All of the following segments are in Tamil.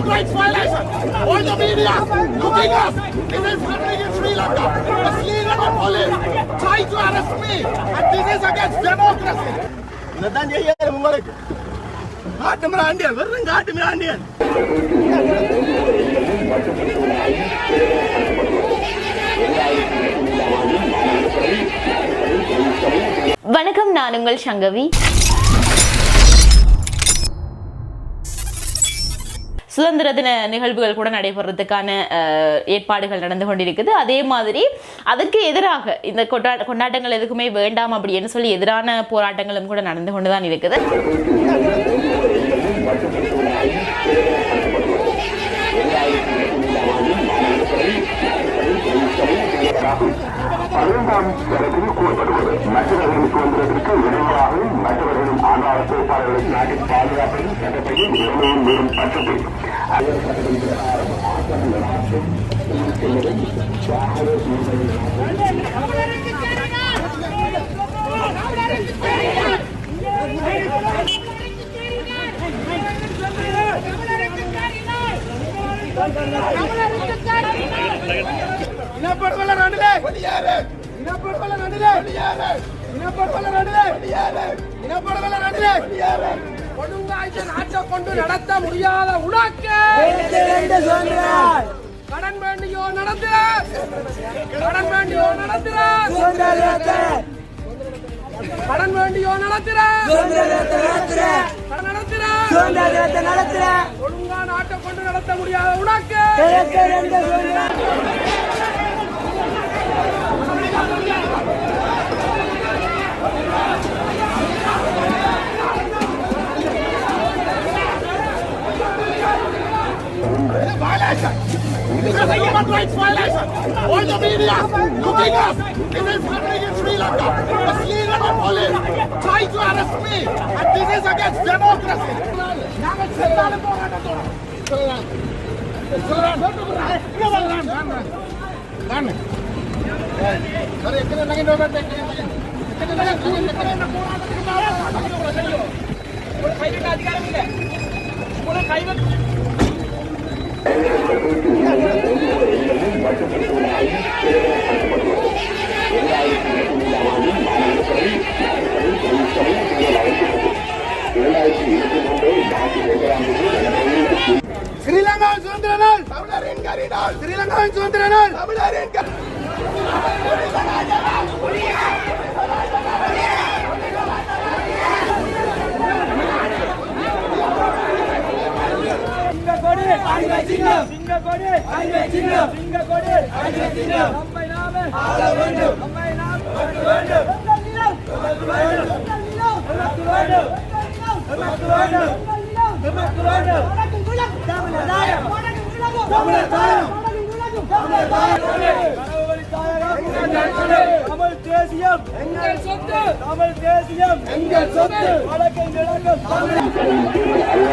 human rights violation. All the media looking up, This is happening in Sri Lanka. The Sri Lankan police trying to arrest me. And this is against democracy. செய்யாது உங்களுக்கு காட்டு மிராண்டியன் வெறும் காட்டு மிராண்டியன் வணக்கம் நான் உங்கள் சங்கவி சுதந்திர தின நிகழ்வுகள் கூட நடைபெறதுக்கான அஹ், ஏற்பாடுகள் நடந்து கொண்டிருக்குது. அதே மாதிரி அதுக்கு எதிராக இந்த கொண்டா கொண்டாட்டங்கள் எதுக்குமே வேண்டாம் அப்படின்னு சொல்லி எதிரான போராட்டங்களும் கூட நடந்து கொண்டு தான் இருக்குது. பன்னெண்டாம் தரத்தில் கூறப்படுவது மற்றவர்களின் சுதந்திரத்திற்கு இடையூறாகவும் மற்றவர்களும் ஆண்டாள கோட்பாடுகளுக்கு நாட்டின் பாதுகாப்பையும் சட்டத்தையும் நிலைமையும் மீறும் பட்சத்தில் இனப்படுகொலை இனப்படுகொலை வெளியேறு இனப்படுகொலை வெளியேறு கொடுங்காய்ச்ச நாட்டை கொண்டு நடத்த முடியாத உனக்கு. கடன் வேண்டியோ நடத்துற. கடன் வேண்டியோ நடத்துற. கடன் வேண்டியோ நடத்துற. கடன் நடத்துற. ஒழுங்கா நாட்டை கொண்டு நடத்த முடியாத உனக்கு. England, looking us in his country in Sri Lanka. The Sri Lankan police try to arrest me, and this is against democracy. খাইবে தமிழ் தேசியம் எங்கள் சொத்து. தமிழ் தேசியம் எங்கள் சொத்து வழக்கம் கிழக்கம் தமிழ்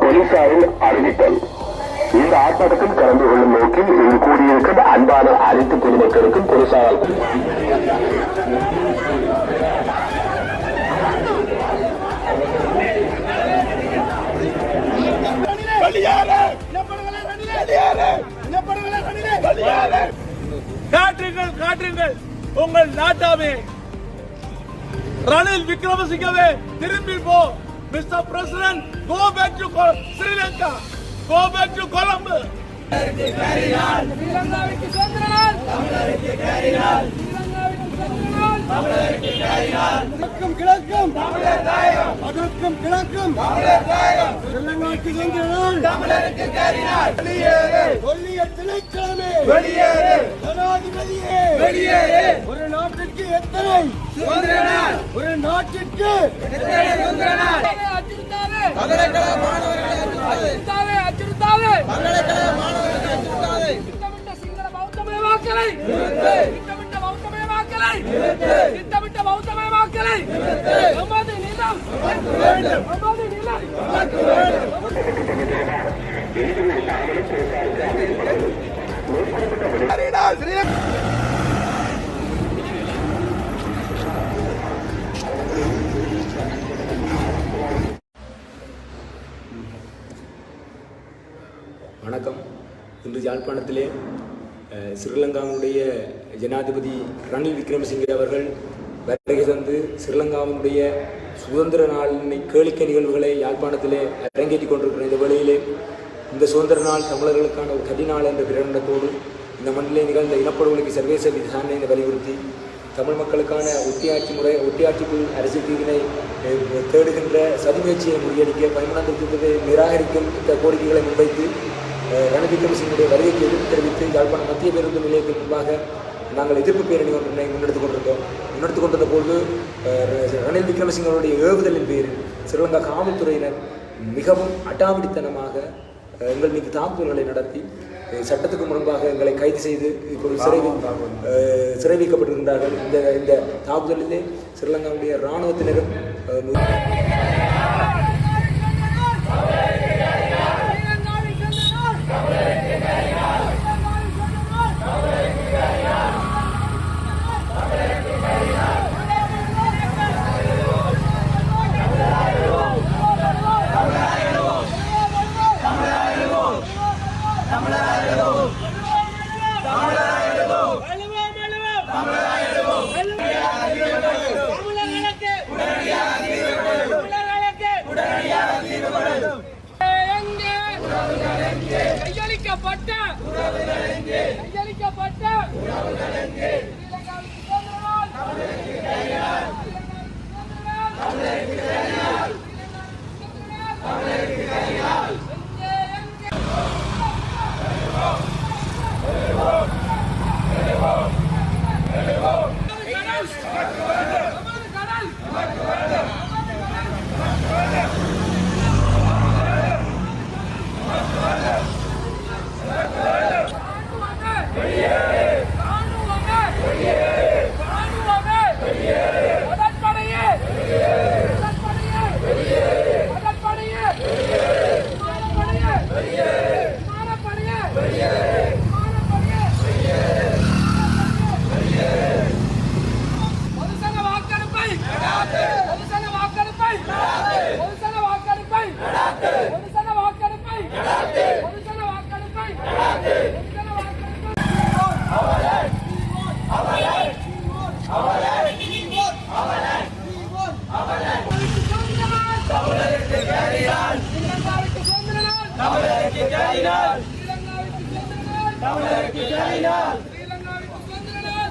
போலீசாரின் அறிவித்தல். இந்த ஆர்ப்பாட்டத்தில் கலந்து கொள்ளும் நோக்கில் இங்கு கூடியிருக்கும் அன்பான அனைத்து பொதுமக்களுக்கும் போலீசாரால் வெளியேறு இனப்படுகொலை உங்கள் நாட்டாமே. ரணில் விக்ரமசிங்கவே திரும்பி போ. Mister president go back to Sri Lanka go back to Colombo தமிழருக்கு நாள் தமிழருக்கு கேரி நாள் வெளியேறு கொல்லிய திணைக்கிழமை வெளியேறு ஜனாதிபதியே. வெளியேறு. ஒரு நாட்டிற்கு எத்தனை? ஒரு நாட்டிற்கு எத்தனை சுதந்திர நாள் அச்சுறுத்தாவே பல்கலைக்கழக மாணவர்களை அச்சுறுத்தாவே அச்சுறுத்தாவே பல்கலைக்கழக மாணவர்களை அச்சுறுத்தாவே திட்டமிட்ட சிங்கள பௌத்தமயமாக்கலை திட்டமிட்ட பௌத்தமயமாக்கலை நமது வணக்கம். இன்று யாழ்ப்பாணத்திலே ஸ்ரீலங்காவுடைய ஜனாதிபதி ரணில் விக்ரமசிங்கே அவர்கள் வருகை தந்து ஸ்ரீலங்காவினுடைய சுதந்திர நாளினை கேளிக்கை நிகழ்வுகளை யாழ்ப்பாணத்திலே அரங்கேற்றிக் கொண்டிருக்கிற இந்த வேளையிலே இந்த சுதந்திர நாள் தமிழர்களுக்கான ஒரு கடிநாள் என்ற பிரகடனத்தோடு இந்த மண்ணிலே நிகழ்ந்த இனப்படுகொலைக்கு சர்வதேச விசாரணையை வலியுறுத்தி தமிழ் மக்களுக்கான ஒட்டியாட்சி முறை ஒட்டியாட்சிக்குள் அரசியல் தீர்வினை தேடுகின்ற சதிமுயற்சியை முறியடிக்க பதிமூணாம் நிராகரிக்கும் இந்த கோரிக்கைகளை முன்வைத்து அஹ், வருகைக்கு எதிர்ப்பு தெரிவித்து யாழ்ப்பாணம் மத்திய பேருந்து நிலையத்தின் முன்பாக நாங்கள் எதிர்ப்பு பேரணி ஒன்றினை முன்னெடுத்துக் கொண்டிருந்தோம். முன்னெடுத்துக் கொண்டிருந்த போது ரணில் விக்ரமசிங்கனுடைய ஏவுதலின் பேரில் ஸ்ரீலங்கா காவல்துறையினர் மிகவும் அட்டாவடித்தனமாக எங்கள் மீது தாக்குதல்களை நடத்தி சட்டத்துக்கு முன்பாக எங்களை கைது செய்து இப்போது சிறை சிறை வைக்கப்பட்டிருந்தார்கள். இந்த இந்த தாக்குதலிலே ஸ்ரீலங்காவுடைய இராணுவத்தினரும்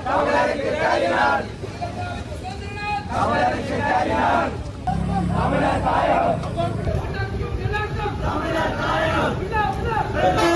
தமிழருக்கு தேடினார் தமிழருக்கு தேடினார் தமிழர் தாயகம். தமிழர் தாயகம்.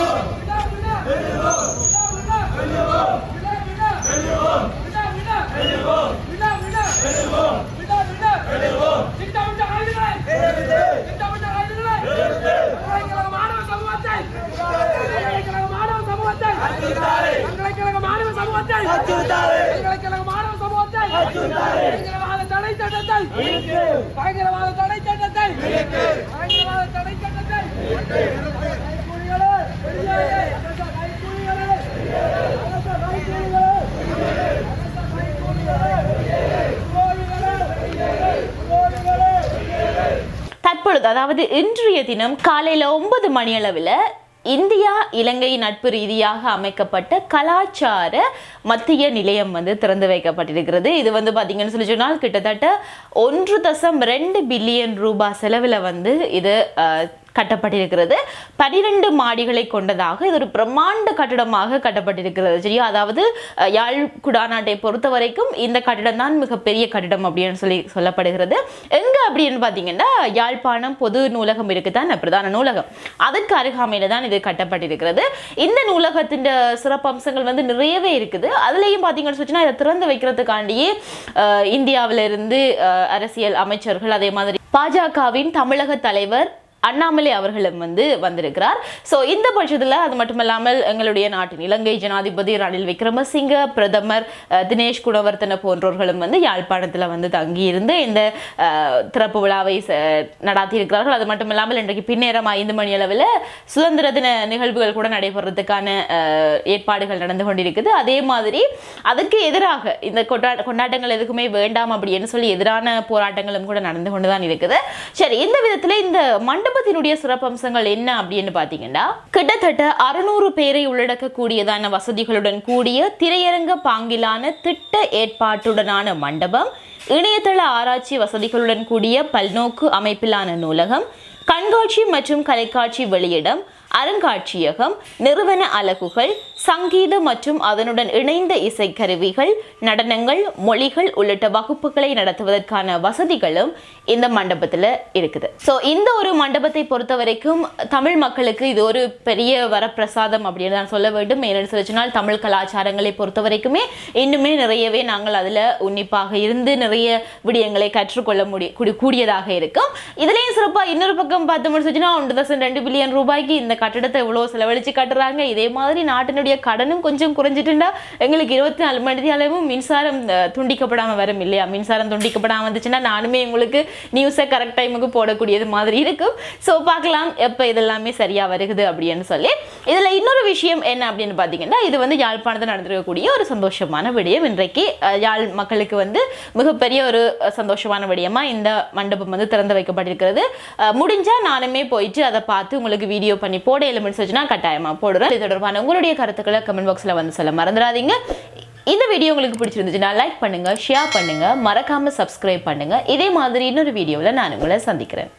சமூகத்தை. பல்கலைக்கழக மாணவ சமூகத்தை. பயங்கரவாத தடை சட்டத்தை. பயங்கரவாத தடை சட்டத்தை. பயங்கரவாத தடை சட்டத்தை. கைக்கூலிகளே வெளியேறு அரச கைக்கூலிகளே அரச கைக்கூலிகளே அரச கைக்கூலிகளே கோழிகளே கோழிகளே தற்பொழுது அதாவது இன்றைய தினம் காலையில் ஒன்பது மணி அளவில் இந்தியா இலங்கை நட்பு ரீதியாக அமைக்கப்பட்ட கலாச்சார மத்திய நிலையம் வந்து திறந்து வைக்கப்பட்டிருக்கிறது. இது வந்து பார்த்தீங்கன்னு சொல்லி சொன்னால் கிட்டத்தட்ட ஒன்று தசம் ரெண்டு பில்லியன் ரூபாய் செலவில் வந்து இது அஹ், கட்டப்பட்டிருக்கிறது. பனிரெண்டு மாடிகளை கொண்டதாக இது ஒரு பிரம்மாண்ட கட்டிடமாக கட்டப்பட்டிருக்கிறது சரியா? அதாவது யாழ் குடாநாட்டை பொறுத்த வரைக்கும் இந்த கட்டிடம் தான் மிகப்பெரிய கட்டிடம் அப்படின்னு சொல்லி சொல்லப்படுகிறது. எங்க அப்படின்னு பார்த்தீங்கன்னா யாழ்ப்பாணம் பொது நூலகம் இருக்குதான் பிரதான நூலகம். அதற்கு அருகாமையில் தான் இது கட்டப்பட்டிருக்கிறது. இந்த நூலகத்தின் சிறப்பம்சங்கள் வந்து நிறையவே இருக்குது. அதுலேயும் பார்த்தீங்கன்னு சொன்னால் இதை திறந்து வைக்கிறதுக்காண்டியே இந்தியாவிலிருந்து இருந்து அரசியல் அமைச்சர்கள் அதே மாதிரி பாஜகவின் தமிழக தலைவர் அண்ணாமலை அவர்களும் வந்து வந்திருக்கிறார். ஸோ இந்த பட்சத்தில் அது மட்டுமல்லாமல் எங்களுடைய நாட்டின் இலங்கை ஜனாதிபதி ரணில் விக்ரமசிங்க பிரதமர் தினேஷ் குணவர்த்தன போன்றோர்களும் வந்து யாழ்ப்பாணத்தில் வந்து தங்கியிருந்து இந்த திறப்பு விழாவை நடாத்தியிருக்கிறார்கள். அது மட்டுமில்லாமல் இன்றைக்கு பின்னேரம் ஐந்து மணி அளவில் சுதந்திர தின நிகழ்வுகள் கூட நடைபெறதுக்கான அஹ், ஏற்பாடுகள் நடந்து கொண்டிருக்குது. அதே மாதிரி அதுக்கு எதிராக இந்த கொண்டா கொண்டாட்டங்கள் எதுக்குமே வேண்டாம் அப்படின்னு சொல்லி எதிரான போராட்டங்களும் கூட நடந்து கொண்டு தான் இருக்குது. சரி இந்த விதத்தில் இந்த மண்ட மண்டபத்தினுடைய சிறப்பம்சங்கள் என்ன அப்படின்னு பார்த்தீங்கன்னா கிட்டத்தட்ட அறுநூறு பேரை உள்ளடக்கக்கூடியதான வசதிகளுடன் கூடிய திரையரங்க பாங்கிலான திட்ட ஏற்பாட்டுடனான மண்டபம் இணையதள ஆராய்ச்சி வசதிகளுடன் கூடிய பல்நோக்கு அமைப்பிலான நூலகம் கண்காட்சி மற்றும் கலைக்காட்சி வெளியிடம் அருங்காட்சியகம் நிறுவன அலகுகள் சங்கீத மற்றும் அதனுடன் இணைந்த இசைக்கருவிகள் நடனங்கள் மொழிகள் உள்ளிட்ட வகுப்புகளை நடத்துவதற்கான வசதிகளும் இந்த மண்டபத்தில் இருக்குது. ஸோ இந்த ஒரு மண்டபத்தை பொறுத்த வரைக்கும் தமிழ் மக்களுக்கு இது ஒரு பெரிய வரப்பிரசாதம் அப்படின்னு நான் சொல்ல வேண்டும். ஏன்னு சொல்லிச்சுனால் தமிழ் கலாச்சாரங்களை பொறுத்த வரைக்குமே இன்னுமே நிறையவே நாங்கள் அதில் உன்னிப்பாக இருந்து நிறைய விடயங்களை கற்றுக்கொள்ள முடிய கூடியதாக இருக்கும். இதுலேயும் சிறப்பாக இன்னொரு பக்கம் பார்த்தோம்னு சொல்லிச்சுன்னா ஒன்று தசம் ரெண்டு பில்லியன் ரூபாய்க்கு இந்த கட்டடத்தை இவ்வளோ செலவழிச்சு கட்டுறாங்க. இதே மாதிரி நாட்டினுடைய கடனும் கொஞ்சம் குறைஞ்சிட்டுண்டா எங்களுக்கு இருபத்தி நாலு மணி அளவும் மின்சாரம் துண்டிக்கப்படாமல் வரும் இல்லையா? மின்சாரம் துண்டிக்கப்படாமல் வந்துச்சுன்னா நானுமே உங்களுக்கு நியூஸை கரெக்ட் டைமுக்கு போடக்கூடியது மாதிரி இருக்கும். ஸோ பார்க்கலாம் எப்போ இதெல்லாமே சரியாக வருகுது அப்படின்னு சொல்லி. இதில் இன்னொரு விஷயம் என்ன அப்படின்னு பார்த்தீங்கன்னா இது வந்து யாழ்ப்பாணத்தில் நடந்திருக்கக்கூடிய ஒரு சந்தோஷமான விடயம். இன்றைக்கு யாழ் மக்களுக்கு வந்து மிகப்பெரிய ஒரு சந்தோஷமான விடயமா இந்த மண்டபம் வந்து திறந்து வைக்கப்பட்டிருக்கிறது. முடிஞ்சால் முடிஞ்சா நானுமே போயிட்டு அதை பார்த்து உங்களுக்கு வீடியோ பண்ணி போட எலிமெண்ட்ஸ் வச்சுன்னா கட்டாயமா போடுறேன். இது தொடர்பான உங்களுடைய கருத்துக்களை கமெண்ட் பாக்ஸில் வந்து சொல்ல மறந்துடாதீங்க. இந்த வீடியோ உங்களுக்கு பிடிச்சிருந்துச்சுன்னா லைக் பண்ணுங்கள் ஷேர் பண்ணுங்கள் மறக்காமல் சப்ஸ்கிரைப் பண்ணுங்கள் இதே மாதிரி இன்னொரு வீடியோவில் நான் உங்களை சந்திக்கிறேன்.